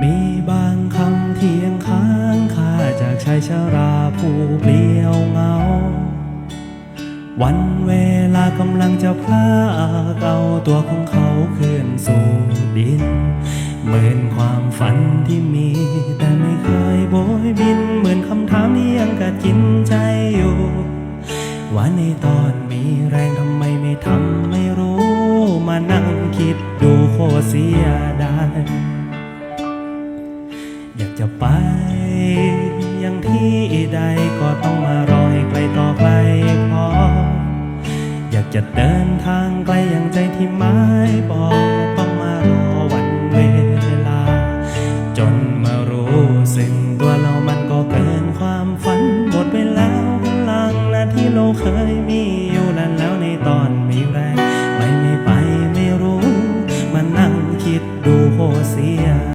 มีบางคำที่ยังค้างคาจากชายชราผู้เปลี่ยวเหงา วันเวลากำลังจะพลากเอาตัวของเขาคืนสู่ดิน เหมือนความฝันที่มี แต่ไม่เคยโบยบิน เหมือนคำถามที่ยังกัดกินใจอยู่ว่าในตอนมีแรงทำไมไม่ทำไม่รู้ มานั่งคิดดูโคตรเสียดาย จะไป ยังที่ใดก็ต้องมารอให้ไกลต่อไกลพอ อยากจะเดินทางไกลอย่างใจที่หมายบอกต้องมารอวันเวลา จนมารู้สึกตัวเรามันก็เกินความฝันหมดไปแล้วพลังนละที่เราเคยมีอยู่นั้นแล้วในตอนมีแรงไม่มีไปไม่รู้ มานั่งคิดดูโหเสีย